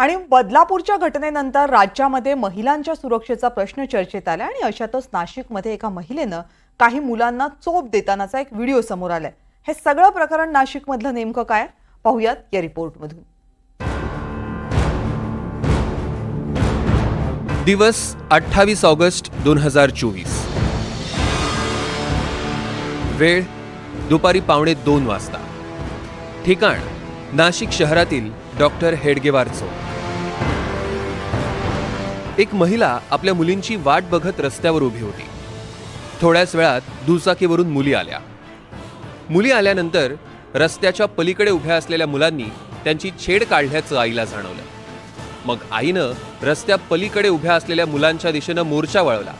आणि बदलापूरच्या घटनेनंतर राज्यामध्ये महिलांच्या सुरक्षेचा प्रश्न चर्चेत आला आणि अशातच नाशिकमध्ये एका महिलेनं काही मुलांना चोप देतानाचा एक व्हिडिओ समोर आलाय. हे सगळं प्रकरण नाशिकमधलं नेमकं काय पाहूयात या रिपोर्टमधून. दिवस अठ्ठावीस ऑगस्ट दोन हजार चोवीस. वेळ दुपारी पावणे दोन वाजता. ठिकाण नाशिक शहरातील डॉक्टर हेडगेवार चौक. एक महिला आपल्या मुलींची वाट बघत रस्त्यावर उभी होती. थोड्याच वेळात दुचाकीवरून मुली आल्या. मुली आल्यानंतर रस्त्याच्या पलीकडे उभ्या असलेल्या मुलांनी त्यांची छेड काढल्याचं आईला जाणवलं. मग आईनं रस्त्या पलीकडे उभ्या असलेल्या मुलांच्या दिशेनं मोर्चा वळवला.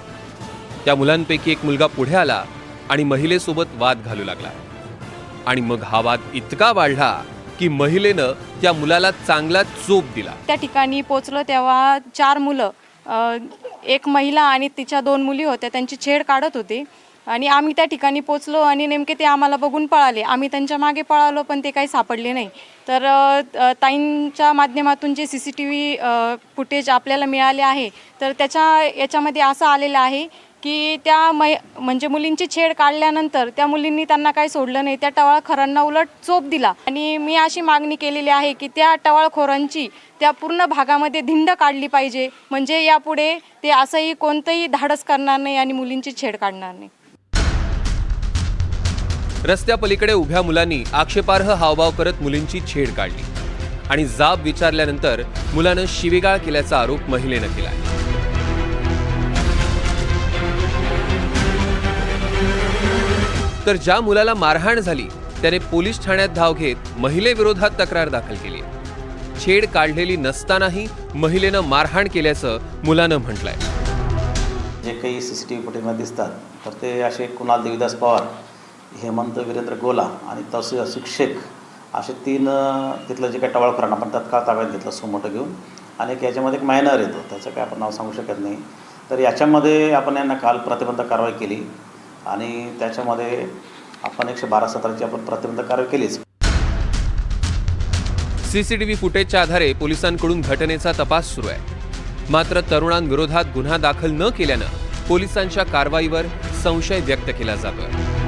त्या मुलांपैकी एक मुलगा पुढे आला आणि महिलेसोबत वाद घालू लागला. आणि मग हा वाद इतका वाढला की महिलेनं त्या मुलाला चांगला चोप दिला. त्या ठिकाणी पोचलो तेव्हा चार मुलं अ, एक महिला आणि तिच्या दोन मुली होत्या त्यांची छेड काढत होती. आणि आम्ही त्या ठिकाणी पोचलो आणि नेमके ते आम्हाला बघून पळाले. आम्ही त्यांच्या मागे पळालो पण ते काही सापडले नाही. तर अ, ताईंच्या माध्यमातून जे C C T V footage आपल्याला मिळाले आहे तर त्याच्या याच्यामध्ये असं आलेलं आहे की त्या मै म्हणजे मुलींची छेड काढल्यानंतर त्या मुलींनी त्यांना काही सोडलं नाही. त्या टवाळखोरांना उलट चोप दिला. आणि मी अशी मागणी केलेली आहे की त्या टवाळखोरांची त्या पूर्ण भागामध्ये धिंड काढली पाहिजे. म्हणजे यापुढे ते असंही कोणतंही धाडस करणार नाही आणि मुलींची छेड काढणार नाही. रस्त्यापलीकडे उभ्या मुलांनी आक्षेपार्ह हावभाव करत मुलींची छेड काढली. आणि जाब विचारल्यानंतर मुलानं शिवीगाळ केल्याचा आरोप महिलेनं केला तर ज्या मुलाला मारहाण झाली त्याने पोलीस ठाण्यात धाव घेत महिलेविरोधात तक्रार दाखल केली. छेड काढलेली नसतानाही महिलेनं मारहाण केल्याचं मुलानं म्हटलंय. जे काही सी सी टी व्ही फुटेजमध्ये दिसतात तर ते असे कुणाल देवीदास पवार हेमंत वीरेंद्र गोला आणि तसे असिक शेख असे तीन तिथलं जे काही टवाळखोरांना आपण तत्काळ ताब्यात घेतलं सुमोटं घेऊन. आणि एक याच्यामध्ये एक मायनर येतो त्याचं काय आपण नाव सांगू शकत नाही. तर याच्यामध्ये आपण यांना काल प्रतिबंधक कारवाई केली. आणि त्याच्यामध्ये आपण एकशे बारा सतराची आपण प्रतिबंध कारवाई केलीच. सीसीटीव्ही फुटेजच्या आधारे पोलिसांकडून घटनेचा तपास सुरू आहे. मात्र तरुणांविरोधात गुन्हा दाखल न केल्यानं पोलिसांच्या कारवाईवर संशय व्यक्त केला जातोय.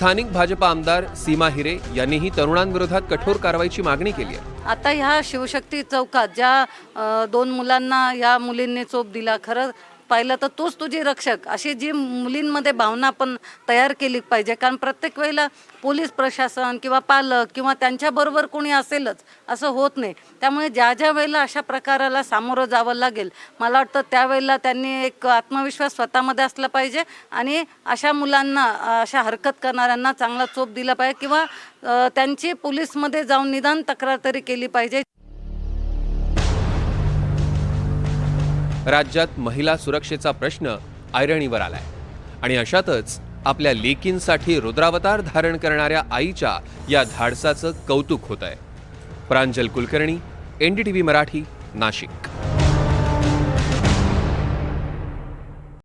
स्थानिक भाजपा आमदार सीमा हिरे यांनीही तरुणांविरोधात कठोर कारवाईची मागणी केली आहे. आता ह्या शिवशक्ती चौकात ज्या दोन मुलांना या मुलींनी चोप दिला खरं पाहिलं तर तोच तुझी रक्षक. अशी जी मुलींमध्ये भावना आपण तयार केली पाहिजे. कारण प्रत्येक वेळेला पोलीस प्रशासन किंवा पालक किंवा त्यांच्याबरोबर कोणी असेलच असं होत नाही. त्यामुळे ज्या ज्या वेळेला अशा प्रकाराला सामोरं जावं लागेल मला वाटतं त्यावेळेला त्यांनी एक आत्मविश्वास स्वतःमध्ये असला पाहिजे आणि अशा मुलांना अशा हरकत करणाऱ्यांना चांगला चोप दिला पाहिजे किंवा त्यांची पोलीसमध्ये जाऊन निदान तक्रार तरी केली पाहिजे. राज्यात महिला सुरक्षेचा प्रश्न ऐरणीवर आलाय. आणि अशातच आपल्या लेकींसाठी रुद्रावतार धारण करणाऱ्या आईच्या या धाडसाचं कौतुक होत आहे प्रांजल कुलकर्णी एनडीटीव्ही मराठी नाशिक.